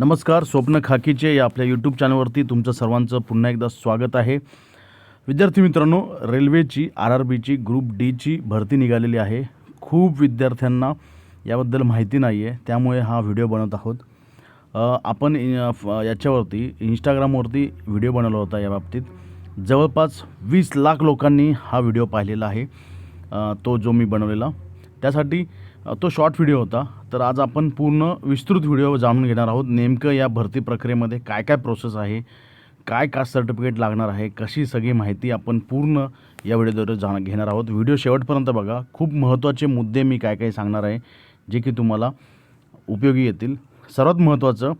नमस्कार स्वप्न खाकीचे या आपल्या यूट्यूब चॅनलवरती तुमचं सर्वांचं पुन्हा एकदा स्वागत आहे. विद्यार्थी मित्रांनो रेल्वेची आर आर बीची ग्रुप डीची भरती निघालेली आहे. खूप विद्यार्थ्यांना याबद्दल माहिती नाही आहे त्यामुळे हा व्हिडिओ बनवत आहोत. आपण याच्यावरती इंस्टाग्रामवरती व्हिडिओ बनवला होता या बाबतीत. जवळपास वीस लाख लोकांनी हा व्हिडिओ पाहिलेला आहे. तो जो मी बनवलेला. त्यासाठी तो शॉर्ट व्हिडिओ होता. तर आज आपण पूर्ण विस्तृत व्हिडिओ जाणून घेणार आहोत. नेमकं या भरती प्रक्रियेमध्ये काय काय प्रोसेस आहे? काय कास्ट सर्टिफिकेट लागणार आहे? कशी सगळी माहिती आपण पूर्ण या व्हिडिओद्वारे जाण घेणार आहोत. व्हिडिओ शेवटपर्यंत बघा. खूप महत्त्वाचे मुद्दे मी काय काय सांगणार आहे जे की तुम्हाला उपयोगी येतील. सर्वात महत्त्वाचं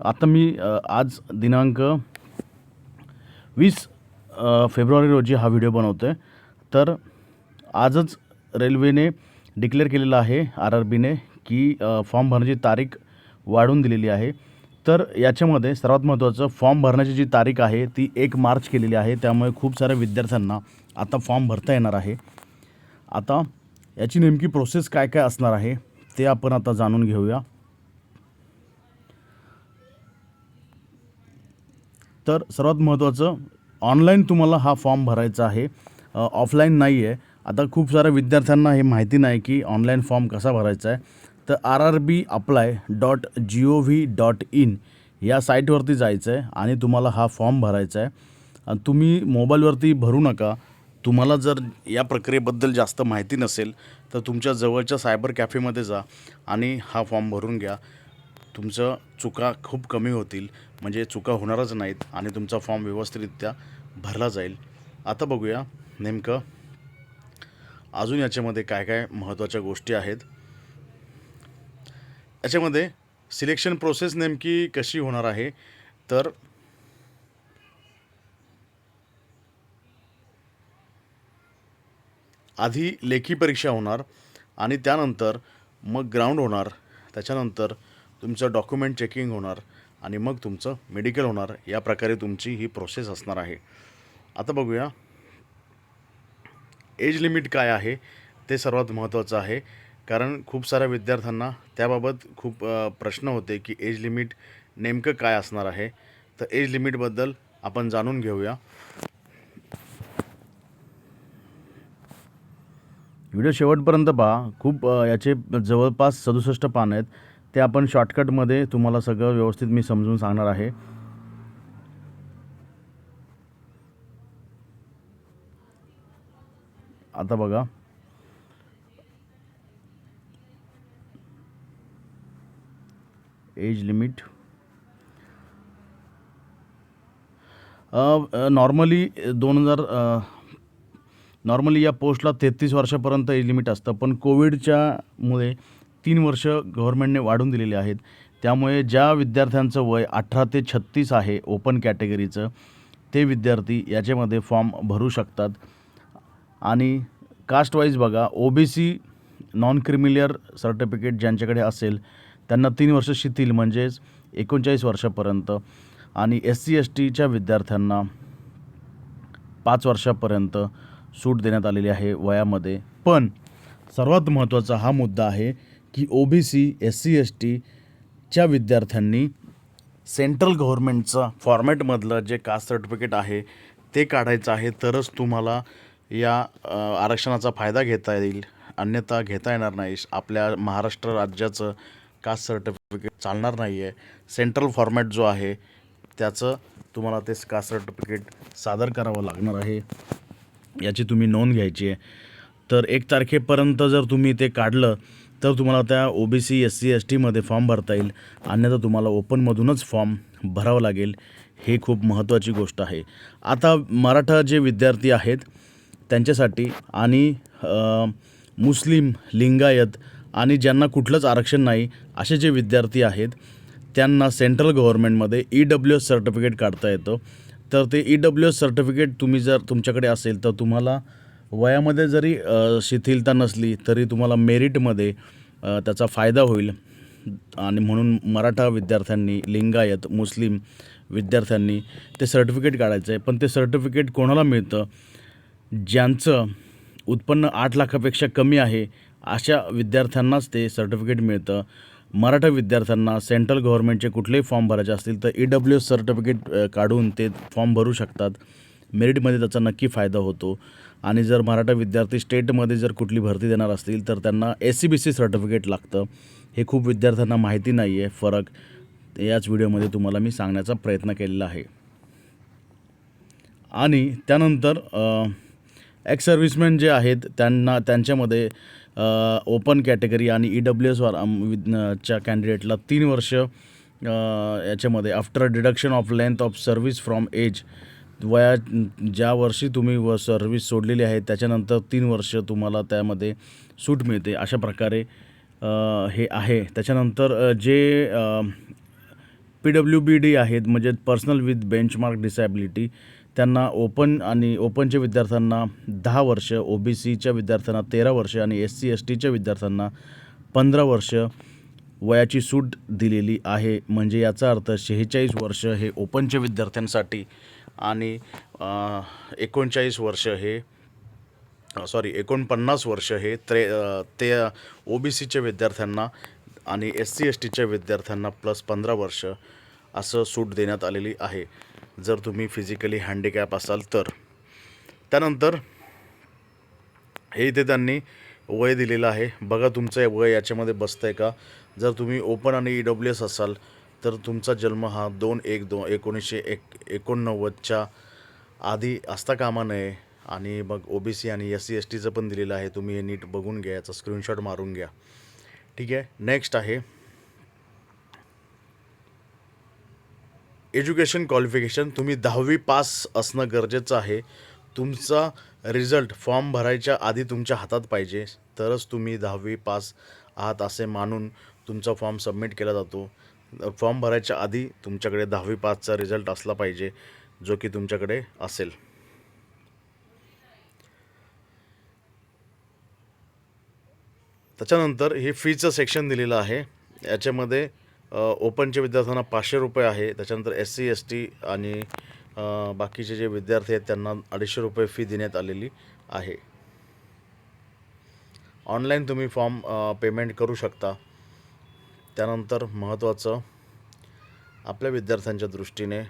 आता मी आज दिनांक वीस फेब्रुवारी रोजी हा व्हिडिओ बनवतो आहे तर आजच रेल्वेने डिक्लेअर केलेलं आहे आर आर बीने की फॉर्म भरण्याची तारीख वाढवून दिलेली आहे. तर याच्यामध्ये सर्वात महत्त्वाचं फॉर्म भरण्याची जी तारीख आहे ती एक मार्च केलेली आहे. त्यामुळे खूप साऱ्या विद्यार्थ्यांना आता फॉर्म भरता येणार आहे. आता याची नेमकी प्रोसेस काय काय असणार आहे ते आपण आता जाणून घेऊया. तर सर्वात महत्त्वाचं ऑनलाईन तुम्हाला हा फॉर्म भरायचा आहे. ऑफलाईन नाही आहे आता खूप साऱ्या विद्यार्थ्यांना हे माहिती नाही की ऑनलाईन फॉर्म कसा भरायचा आहे. तर R R B apply dot G O V dot in या साईटवरती जायचं आहे आणि तुम्हाला हा फॉर्म भरायचा आहे. आणि तुम्ही मोबाईलवरती भरू नका. तुम्हाला जर या प्रक्रियेबद्दल जास्त माहिती नसेल तर तुमच्या जवळच्या सायबर कॅफेमध्ये जा आणि हा फॉर्म भरून घ्या. तुमचं चुका खूप कमी होतील. म्हणजे चुका होणारच नाहीत आणि तुमचा फॉर्म व्यवस्थितरित्या भरला जाईल. आता बघूया नेमकं अजून याच्यामध्ये काय काय महत्त्वाच्या गोष्टी आहेत? याच्यामध्ये सिलेक्शन प्रोसेस नेमकी कशी होणार आहे? तर आधी लेखी परीक्षा होणार आणि त्यानंतर मग ग्राउंड होणार. त्याच्यानंतर तुमचं डॉक्युमेंट चेकिंग होणार आणि मग तुमचं मेडिकल होणार. या प्रकारे तुमची ही प्रोसेस असणार आहे. आता बघूया. एज लिमिट काय आहे ते सर्वात महत्त्वाचं आहे. कारण खूप साऱ्या विद्यार्थ्यांना त्याबाबत खूप प्रश्न होते की एज लिमिट नेमकं काय असणार आहे. तर एज लिमिटबद्दल आपण जाणून घेऊया. व्हिडिओ शेवटपर्यंत पहा. खूप याचे जवळपास सदुसष्ट पान आहेत. ते आपण शॉर्टकटमध्ये तुम्हाला सगळं व्यवस्थित मी समजून सांगणार आहे. आता बघा. एज लिमिट नॉर्मली दोन हजार नॉर्मली या पोस्टला तेहतीस वर्षापर्यंत एज लिमिट असतं. पण कोविडच्या मुळे तीन वर्ष गव्हर्नमेंटने वाढून दिलेली आहेत. त्यामुळे ज्या विद्यार्थ्यांचं वय अठरा ते छत्तीस आहे ओपन कॅटेगरीचं ते विद्यार्थी याच्यामध्ये फॉर्म भरू शकतात. आणि कास्टवाईज बघा O B C non creamy layer certificate ज्यांच्याकडे असेल त्यांना तीन वर्ष शिथिल म्हणजेच एकोणचाळीस वर्षापर्यंत. आणि एस सी एस टीच्या विद्यार्थ्यांना पाच वर्षापर्यंत सूट देण्यात आलेली आहे वयामध्ये. पण सर्वात महत्त्वाचा हा मुद्दा आहे की O B C S C S टीच्या विद्यार्थ्यांनी सेंट्रल गव्हर्नमेंटचा फॉर्मॅटमधलं जे कास्ट सर्टिफिकेट आहे ते काढायचं आहे. तरच तुम्हाला या आरक्षणाचा फायदा घेता येईल अन्यथा घेता येणार नाही. आपल्या महाराष्ट्र राज्याचं कास्ट सर्टिफिकेट चालणार नाही आहे सेंट्रल फॉर्मॅट जो आहे त्याचं तुम्हाला ते कास्ट सर्टिफिकेट सादर करावं लागणार आहे. याची तुम्ही नोंद घ्यायची आहे. तर एक तारखेपर्यंत जर तुम्ही ते काढलं तर तुम्हाला त्या O B C S C S टीमध्ये फॉर्म भरता येईल. अन्यथा तुम्हाला ओपनमधूनच फॉर्म भरावं लागेल. हे खूप महत्त्वाची गोष्ट आहे. आता मराठा जे विद्यार्थी आहेत त्यांच्यासाठी आणि मुस्लिम लिंगायत आणि ज्यांना कुठलंच आरक्षण नाही असे जे विद्यार्थी आहेत त्यांना सेंट्रल गव्हर्नमेंटमध्ये ई डब्ल्यू एस सर्टिफिकेट काढता येतं. तर ते ई डब्ल्यू एस सर्टिफिकेट तुम्ही जर तुमच्याकडे असेल तर तुम्हाला वयामध्ये जरी शिथिलता नसली तरी तुम्हाला मेरिटमध्ये त्याचा फायदा होईल. आणि म्हणून मराठा विद्यार्थ्यांनी लिंगायत मुस्लिम विद्यार्थ्यांनी ते सर्टिफिकेट काढायचं आहे. पण ते सर्टिफिकेट कोणाला मिळतं? ज्यांचं उत्पन्न आठ लाखापेक्षा कमी आहे अशा विद्यार्थ्यांनाच ते सर्टिफिकेट मिळतं. मराठा विद्यार्थ्यांना सेंट्रल गव्हर्नमेंटचे कुठलेही फॉर्म भरायचे असतील तर ई डब्ल्यू एस सर्टिफिकेट काढून ते फॉर्म भरू शकतात. मेरिटमध्ये त्याचा नक्की फायदा होतो. आणि जर मराठा विद्यार्थी स्टेटमध्ये जर कुठली भरती देणार असतील तर त्यांना S C B C certificate लागतं. हे खूप विद्यार्थ्यांना माहिती नाही आहे फरक. याच व्हिडिओमध्ये तुम्हाला मी सांगण्याचा प्रयत्न केलेला आहे. आणि त्यानंतर एक्स सर्व्हिसमॅन जे आहेत त्यांना त्यांच्यामध्ये ओपन कॅटेगरी आणि ई डब्ल्यू एस च्या कॅन्डिडेटला तीन वर्ष याच्यामध्ये after deduction of length of service from age वया ज्या वर्षी तुम्ही व सर्व्हिस सोडलेली आहे त्याच्यानंतर तीन वर्ष तुम्हाला त्यामध्ये सूट मिळते. अशा प्रकारे हे आहे. त्याच्यानंतर जे पी डब्ल्यू बी डी आहेत म्हणजे पर्सनल विथ बेंचमार्क डिसॅबिलिटी त्यांना ओपन आणि ओपनच्या विद्यार्थ्यांना दहा वर्ष ओ बी सीच्या विद्यार्थ्यांना तेरा वर्ष आणि एस सी एस टीच्या विद्यार्थ्यांना पंधरा वर्ष वयाची सूट दिलेली आहे. म्हणजे याचा अर्थ शेहेचाळीस वर्ष हे ओपनच्या विद्यार्थ्यांसाठी आणि एकोणचाळीस वर्ष हे सॉरी एकोणपन्नास वर्ष हे त्रे ते ओ बी सीच्या विद्यार्थ्यांना आणि एस सी एस टीच्या विद्यार्थ्यांना प्लस पंधरा वर्ष असं सूट देण्यात आलेली आहे. जर तुम्ही फिजिकली हँडिकॅप असाल तर. त्यानंतर हे इथे त्यांनी वय दिलेलं आहे. बघा तुमचं वय याच्यामध्ये बसतं आहे का? जर तुम्ही ओपन आणि ई डब्ल्यू एस असाल तर तुमचा जन्म हा दोन एक दोन एकोणीसशे एक एकोणनव्वदच्या आधी असता कामा नये. आणि मग ओ बी सी आणि एस सी एस टीचं पण दिलेलं आहे. तुम्ही हे नीट बघून घ्या याचा स्क्रीनशॉट मारून घ्या. ठीक आहे? नेक्स्ट आहे. एज्युकेशन क्वालिफिकेशन तुम्ही दहावी पास असणं गरजेचं आहे. तुमचा रिझल्ट फॉर्म भरायच्या आधी तुमच्या हातात पाहिजे. तरच तुम्ही दहावी पास आहात असे मानून तुमचा फॉर्म सबमिट केला जातो. फॉर्म भरायच्या आधी तुमच्याकडे दहावी पासचा रिझल्ट असला पाहिजे जो की तुमच्याकडे असेल. त्याच्यानंतर हे फीचं सेक्शन दिलेलं आहे. याच्यामध्ये ओपनच्या विद्यार्थ्यांना पाचशे रुपये आहे. त्याच्यानंतर एस सी एस टी आणि बाकीचे जे विद्यार्थी आहेत त्यांना अडीचशे रुपये फी देण्यात आलेली आहे. ऑनलाईन तुम्ही फॉर्म पेमेंट करू शकता. त्यानंतर महत्त्वाचं आपल्या विद्यार्थ्यांच्या दृष्टीने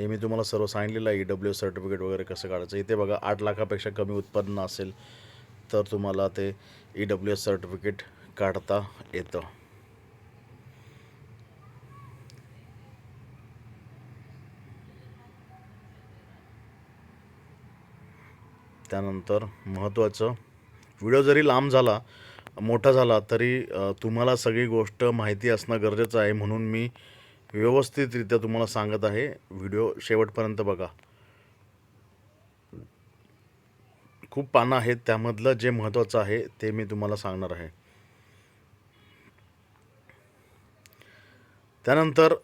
हे मी तुम्हाला सर्व सांगितलेलं आहे ई डब्ल्यू सर्टिफिकेट वगैरे कसं काढायचं. इथे बघा आठ लाखापेक्षा कमी उत्पन्न असेल तर तुम्हाला ते ई डब्ल्यू एस सर्टिफिकेट काढता येतं. त्यानंतर महत्त्वाचं व्हिडिओ जरी लांब झाला मोठा झाला तरी तुम्हाला सगळी गोष्ट माहिती असणं गरजेचं आहे म्हणून मी व्यवस्थितरित्या तुम्हाला सांगत आहे. व्हिडिओ शेवटपर्यंत बघा. खूप पानं आहेत. त्यामधलं जे महत्त्वाचं आहे ते मी तुम्हाला सांगणार आहे. त्यानंतर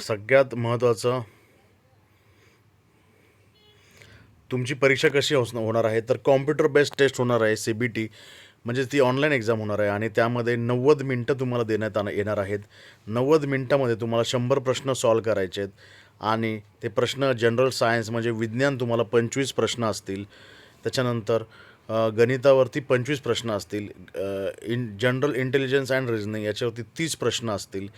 सगळ्यात महत्त्वाचं तुमची परीक्षा कशी होणार आहे? तर कॉम्प्युटर बेस्ड टेस्ट होणार आहे सी बी टी. म्हणजे ती ऑनलाईन एक्झाम होणार आहे आणि त्यामध्ये नव्वद मिनटं तुम्हाला देण्यात आण येणार आहेत. नव्वद मिनटामध्ये तुम्हाला शंभर प्रश्न सॉल्व करायचे आहेत आणि ते प्रश्न जनरल सायन्स म्हणजे विज्ञान तुम्हाला पंचवीस प्रश्न असतील. त्याच्यानंतर गणितावरती पंचवीस प्रश्न असतील. In general intelligence and reasoning याच्यावरती तीस प्रश्न असतील.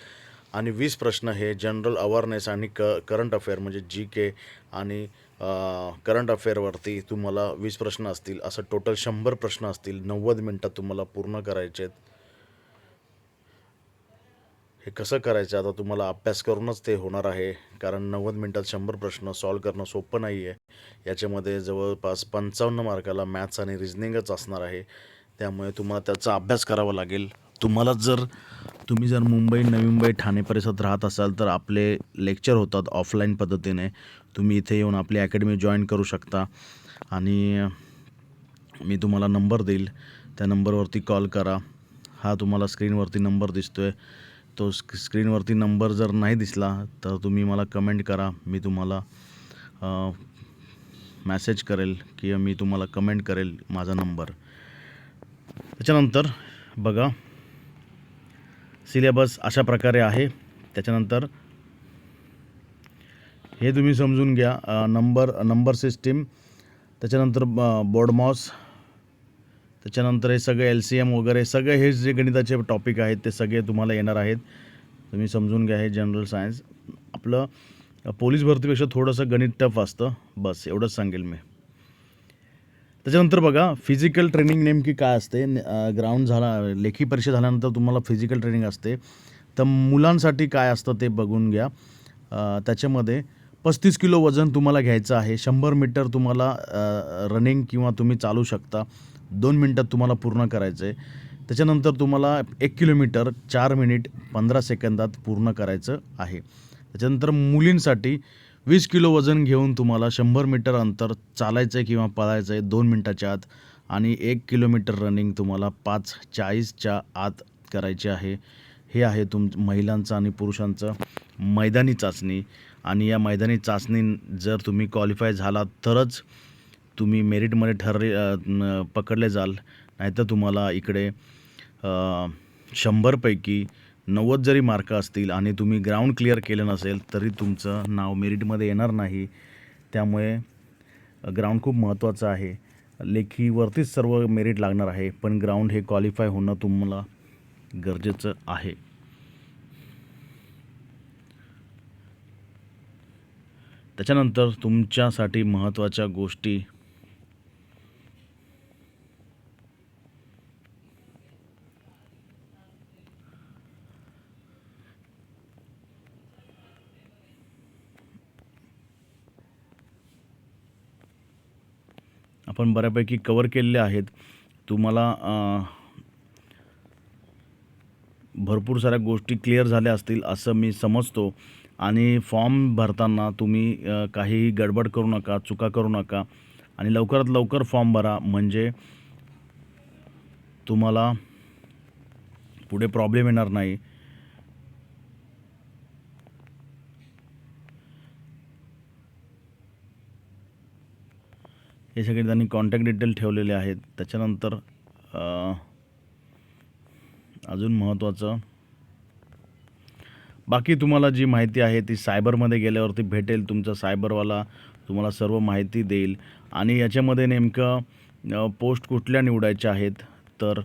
आणि वीस प्रश्न हे जनरल अवेअरनेस आणि क करंट अफेअर म्हणजे जी के आणि करंट अफेअरवरती तुम्हाला वीस प्रश्न असतील असं टोटल शंभर प्रश्न असतील नव्वद मिनटात तुम्हाला पूर्ण करायचे आहेत. हे कसं करायचं? आता तुम्हाला अभ्यास करूनच ते होणार आहे कारण नव्वद मिनटात शंभर प्रश्न सॉल्व करणं सोपं नाही आहे याच्यामध्ये जवळपास पंचावन्न मार्काला मॅथ्स आणि रिझनिंगच असणार आहे. त्यामुळे तुम्हाला त्याचा अभ्यास करावा लागेल. तुम्हाला जर तुम्ही जर मुंबई नवी मुंबई ठाणे परिसरात राहत असाल तर आपले लेक्चर होतात ऑफलाईन पद्धतीने. तुम्ही इथे येऊन आपली अकॅडमी जॉईन करू शकता. आणि मी तुम्हाला नंबर देईल. त्या नंबरवरती कॉल करा. हा तुम्हाला स्क्रीनवरती नंबर दिसतो आहे तो स्क्रीनवरती नंबर जर नाही दिसला तर तुम्ही मला कमेंट करा. मी तुम्हाला मॅसेज करेल किंवा मी तुम्हाला कमेंट करेल माझा नंबर. त्याच्यानंतर बघा सिलेबस अशा प्रकारे आहे. त्याच्यानंतर हे तुम्ही समजून घ्या नंबर नंबर सिस्टीम. त्याच्यानंतर बोर्डमॉस त्याच्यानंतर हे सगळे एल सी एम वगैरे सगळे हे जे गणिताचे टॉपिक आहेत ते सगळे तुम्हाला येणार आहेत. तुम्ही समजून घ्या हे जनरल सायन्स आपलं पोलीस भरतीपेक्षा थोडंसं गणित टफ असतं. बस एवढंच सांगेल मी. त्याच्यानंतर बघा फिजिकल ट्रेनिंग नेमकी काय असते? ग्राउंड झाला लेखी परीक्षा झाल्यानंतर तुम्हाला फिजिकल ट्रेनिंग असते. तर मुलांसाठी काय असतं ते बघून घ्या. त्याच्यामध्ये पस्तीस किलो वजन तुम्हाला घ्यायचं आहे. शंभर मीटर तुम्हाला रनिंग किंवा तुम्ही चालू शकता. दोन मिनटात तुम्हाला पूर्ण करायचं आहे त्याच्यानंतर तुम्हाला एक किलोमीटर चार मिनिट पंधरा सेकंदात पूर्ण करायचं आहे. त्याच्यानंतर मुलींसाठी वीस किलो वजन घेऊन तुम्हाला शंभर मीटर अंतर चालायचं आहे किंवा पळायचं आहे दोन मिनटाच्या आत आणि एक किलोमीटर रनिंग तुम्हाला पाच चाळीसच्या आत करायची आहे. हे आहे तुम महिलांचं आणि पुरुषांचं मैदानी चाचणी. आणि या मैदानी चाचणी जर तुम्ही क्वालिफाय झाला तरच तुम्ही मेरिटमध्ये ठरले न- पकडले जाल. नाहीतर तुम्हाला इकडे शंभरपैकी नव्वद जरी मार्क असतील आणि तुम्ही ग्राउंड क्लिअर केलं नसेल तरी तुमचं नाव मेरिटमध्ये येणार नाही. त्यामुळे ग्राउंड खूप महत्त्वाचं आहे. लेखीवरतीच सर्व मेरिट लागणार आहे पण ग्राउंड हे क्वालिफाय होणं तुम्हाला गरजेचं आहे. त्याच्यानंतर तुमच्यासाठी महत्त्वाच्या गोष्टी आपण बऱ्यापैकी कवर केलेले आहेत. तुम्हाला भरपूर साऱ्या गोष्टी क्लिअर झाल्या असतील असं मी समजतो. आणि फॉर्म भरताना तुम्ही काहीही गडबड करू नका चुका करू नका. आणि लवकरात लवकर फॉर्म भरा. म्हणजे तुम्हाला पुढे प्रॉब्लेम येणार नाही. हे सगळे त्यांनी कॉन्टॅक्ट डिटेल ठेवलेले आहेत. त्याच्यानंतर अजून महत्त्वाचं बाकी तुम्हाला जी माहिती आहे ती सायबरमध्ये गेल्यावरती भेटेल. तुमचा सायबरवाला तुम्हाला सर्व माहिती देईल. आणि याच्यामध्ये नेमकं पोस्ट कुठल्या निवडायच्या आहेत तर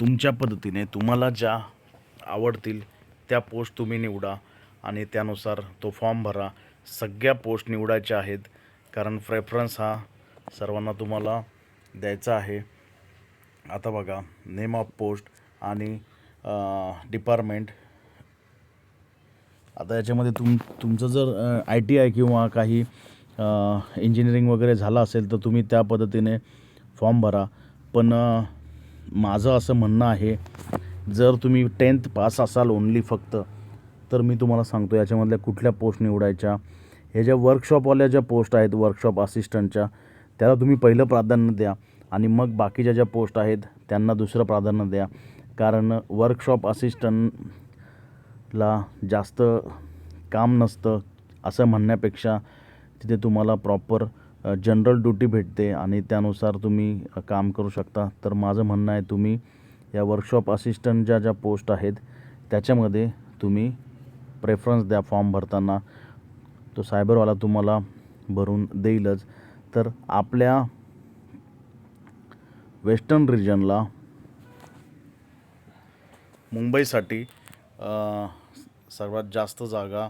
तुमच्या पद्धतीने तुम्हाला ज्या आवडतील त्या पोस्ट तुम्ही निवडा आणि त्यानुसार तो फॉर्म भरा. सगळ्या पोस्ट निवडायच्या आहेत कारण प्रेफरन्स हा सर्वांना तुम्हाला द्यायचा आहे. आता बघा नेम ऑफ पोस्ट आणि डिपार्टमेंट आता याच्यामध्ये तुम तुमचं जर आय टी आय किंवा काही इंजिनिअरिंग वगैरे झालं असेल तर तुम्ही त्या पद्धतीने फॉर्म भरा. पण माझं असं म्हणणं आहे जर तुम्ही टेन्थ पास असाल ओनली फक्त तर मी तुम्हाला सांगतो याच्यामधल्या कुठल्या पोस्ट निवडायच्या. ह्या ज्या वर्कशॉपवाल्या ज्या पोस्ट आहेत वर्कशॉप असिस्टंटच्या त्याला तुम्ही पहिलं प्राधान्य द्या आणि मग बाकीच्या ज्या पोस्ट आहेत त्यांना दुसरं प्राधान्य द्या. कारण वर्कशॉप असिस्टंटला जास्त काम नसतं असं म्हणण्यापेक्षा तिथे तुम्हाला प्रॉपर जनरल ड्युटी भेटते आणि त्यानुसार तुम्ही काम करू शकता. तर माझं म्हणणं आहे तुम्ही या वर्कशॉप असिस्टंटच्या ज्या पोस्ट आहेत त्याच्यामध्ये तुम्ही प्रेफरन्स द्या फॉर्म भरताना. तो सायबरवाला तुम्हाला भरून देईलच. तर आपल्या वेस्टर्न रिजनला मुंबईसाठी सर्वात जास्त जागा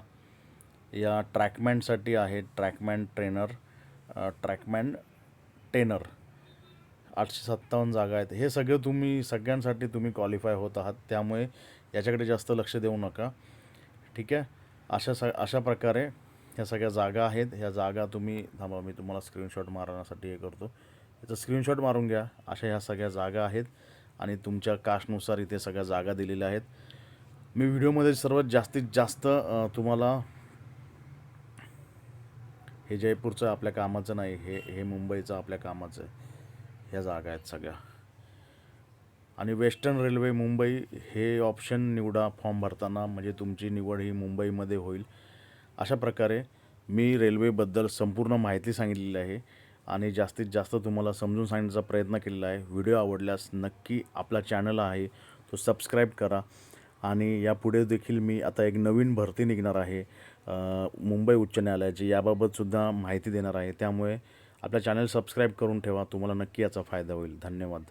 या ट्रॅकमॅनसाठी आहे ट्रॅकमॅन ट्रेनर ट्रॅकमॅन टेनर. आठशे सत्तावन्न जागा आहेत. हे सगळं तुम्ही सगळ्यांसाठी तुम्ही क्वालिफाय होत आहात. त्यामुळे याच्याकडे जास्त लक्ष देऊ नका. ठीक आहे? अशा स अशा प्रकारे ह्या सगळ्या जागा आहेत. ह्या जागा तुम्ही थांबा मी तुम्हाला स्क्रीनशॉट मारण्यासाठी हे करतो. याचं स्क्रीनशॉट मारून घ्या. अशा ह्या सगळ्या जागा आहेत आणि तुमच्या कास्टनुसार इथे सगळ्या जागा दिलेल्या आहेत. मी व्हिडिओमध्ये सर्वात जास्तीत जास्त तुम्हाला हे जयपूरचं आपल्या कामाचं नाही हे हे मुंबईचं आपल्या कामाचं आहे ह्या जागा आहेत सगळ्या. आणि वेस्टर्न रेल्वे मुंबई हे ऑप्शन निवडा फॉर्म भरताना म्हणजे तुमची निवड ही मुंबईमध्ये होईल. अशा प्रकारे मी रेल्वेबद्दल संपूर्ण माहिती सांगितलेली आहे आणि जास्तीत जास्त तुम्हाला समजून सांगण्याचा प्रयत्न केलेला आहे. व्हिडिओ आवडल्यास नक्की आपला चॅनल आहे तो सबस्क्राईब करा आणि यापुढे देखील मी आता एक नवीन भरती निघणार आहे मुंबई उच्च न्यायालयाची. याबाबतसुद्धा माहिती देणार आहे. त्यामुळे आपल्या चॅनल सबस्क्राईब करून ठेवा. तुम्हाला नक्की याचा फायदा होईल. धन्यवाद.